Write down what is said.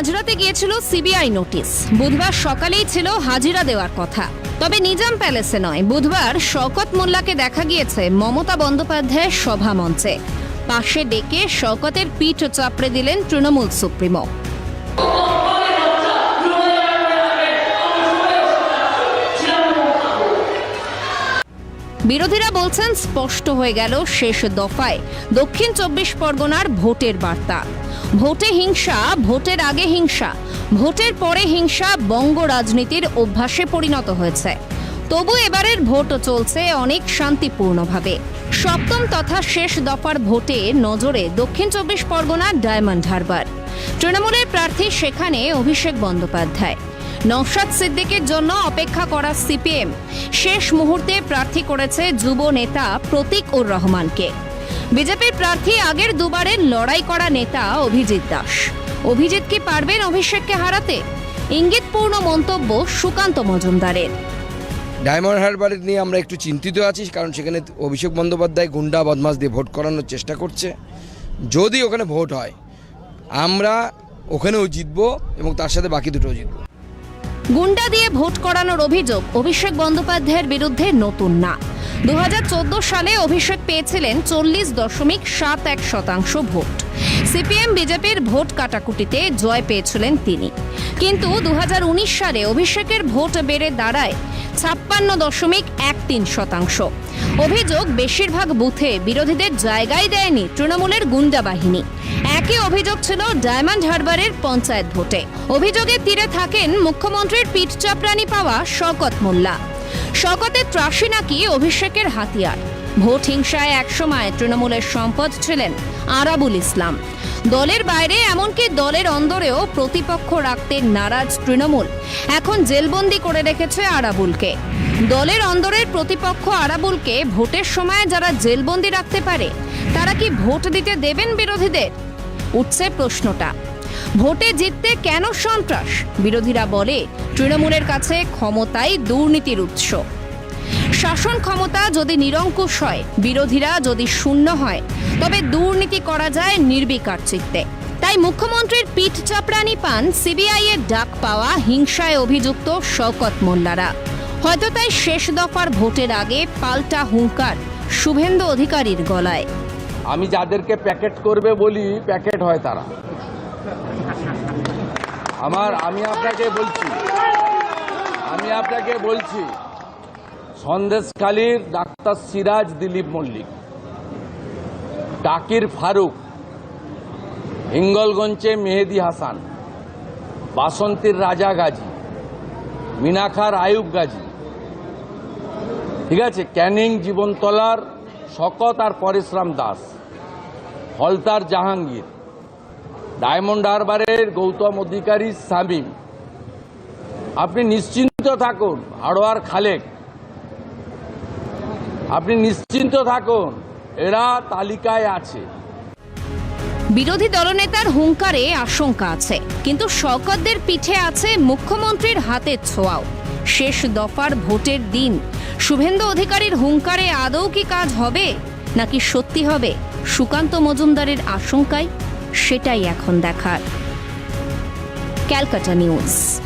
মাঝরাতে গিয়েছিল CBI notice. বুধবার সকালেই ছিল হাজিরা দেওয়ার কথা। তবে নিজাম প্যালেসে নয়, বুধবার শওকত মোল্লাকে দেখা গিয়েছে মমতা বন্দ্যোপাধ্যায়ের সভা মঞ্চে। পাশে ডেকে শওকতের পিঠ চাপড়ে দিলেন তৃণমূল সুপ্রিমো। বিরোধীরা বলছেন স্পষ্ট হয়ে গেল শেষ দফায়। দক্ষিণ চব্বিশ পরগনার ভোটের বার্তা। ভোটে হিংসা, ভোটের আগে হিংসা, ভোটের পরে হিংসা বঙ্গ রাজনীতির অভ্যাসে পরিণত হয়েছে। তবু এবারের ভোটও চলছে অনেক শান্তিপূর্ণভাবে। সপ্তম তথা শেষ দফার ভোটে নজরে দক্ষিণ চব্বিশ পরগনা ডায়মন্ড হারবার। তৃণমূলের প্রার্থী সেখানে অভিষেক বন্দ্যোপাধ্যায়। নওশাদ সিদ্দিকের জন্য অপেক্ষা করা সিপিএম। শেষ মুহূর্তে প্রার্থী করেছে যুব নেতা প্রতীক উর রহমানকে। বিজেপির প্রার্থী আগের দুবারের লড়াই করা নেতা অভিজিৎ দাস। অভিজিৎ কি পারবেন অভিষেককে হারাতে? ইঙ্গিতপূর্ণ মন্তব্য সুকান্ত মজুমদারের। ডায়মন্ড হারবার নিয়ে আমরা একটু চিন্তিত আছি, কারণ সেখানে অভিষেক বন্দ্যোপাধ্যায় গুন্ডা বদমাস দিয়ে ভোট করানোর চেষ্টা করছে। যদি ওখানে ভোট হয়, আমরা ওখানেও জিতবো এবং তার সাথে বাকি দুটোও জিতবো। গুন্ডা দিয়ে ভোট করানোর অভিযোগ অভিষেক বন্দ্যোপাধ্যায়ের বিরুদ্ধে নতুন না দুহাজার চোদ্দ সালে অভিষেক পেয়েছিলেন চল্লিশ দশমিক সাত এক শতাংশ ভোট। সিপিএম, বিজেপির ভোট কাটাকুটিতে জয় পেয়েছিলেন তিনি। কিন্তু দুহাজার উনিশ সালে অভিষেকের ভোট বেড়ে দাঁড়ায় ছাপ্পান্ন দশমিক এক তিন শতাংশ। অভিযোগ বেশিরভাগ বুথে বিরোধীদের জায়গায় দেয়নি তৃণমূলের গুন্ডা বাহিনী। একই অভিযোগ ছিল ডায়মন্ড হারবারের পঞ্চায়েত ভোটে। অভিযোগের তীরে থাকেন মুখ্যমন্ত্রীর পিঠ চাপড়ানি পাওয়া শওকত মোল্লা। শওকতের ত্রাসী নাকি অভিষেকের হাতিয়ার? ভোট হিংসায় একসময় তৃণমূলের সম্পদ ছিলেন আরাবুল ইসলাম। দলের বাইরে এমনকি দলের অন্দরেও প্রতিপক্ষ রাখতে নারাজ তৃণমূল। এখন জেলবন্দি করে রেখেছে আরাবুলকে। দলের অন্দরের প্রতিপক্ষ আরাবুলকে ভোটের সময় যারা জেলবন্দি রাখতে পারে, তারা কি ভোট দিতে দেবেন বিরোধীদের? উঠছে প্রশ্নটা। ভোটে জিততে কেন সন্ত্রাস? বিরোধীরা বলে, তৃণমূলের কাছে ক্ষমতাই দুর্নীতির উৎস। শাসন ক্ষমতা যদি নিরঙ্কুশ হয়, বিরোধীরা যদি শূন্য হয়, তবে দুর্নীতি করা যায় নির্বিকার চিত্তে। তাই মুখ্যমন্ত্রীর পিঠ চাপড়ানি পান সিবিআই এর ডাক পাওয়া হিংসায় অভিযুক্ত শওকত মোল্লারা। হয়তো তাই শেষ দফার ভোটের আগে পাল্টা হুঙ্কার শুভেন্দু অধিকারীর গলায়। আমি যাদেরকে প্যাকেট করবে বলি, প্যাকেট হয় তারা। আমার, আমি আপনাকে বলছি, আমি আপনাকে বলছি, সন্দেশখালীর ডাক্তার সিরাজ দিলীপ মল্লিক টাকির ফারুক, হিঙ্গলগঞ্জে মেহেদি হাসান, বাসন্তীর রাজা গাজী মিনাখার আয়ুব গাজী। ঠিক আছে, ক্যানিং জীবনতলার শকত আর পরিশ্রাম দাস, হলতার জাহাঙ্গীর ডায়মন্ড হারবারের গৌতম অধিকারী শামীম আপনি নিশ্চিন্ত থাকুন হাড়োয়ার খালেক। আপনি নিশ্চিন্ত থাকুন, এরা তালিকায় আছে। বিরোধী দলনেতার হুঙ্কারে আশঙ্কা আছে, কিন্তু শওকতদের পিঠে আছে মুখ্যমন্ত্রীর হাতের ছোঁয়াও। শেষ দফার ভোটের দিন, শুভেন্দু অধিকারীর হুঙ্কারে আদৌ কি কাজ হবে, নাকি সত্যি হবে, সুকান্ত মজুমদারের আশঙ্কায় সেটাই এখন দেখার। Calcutta news.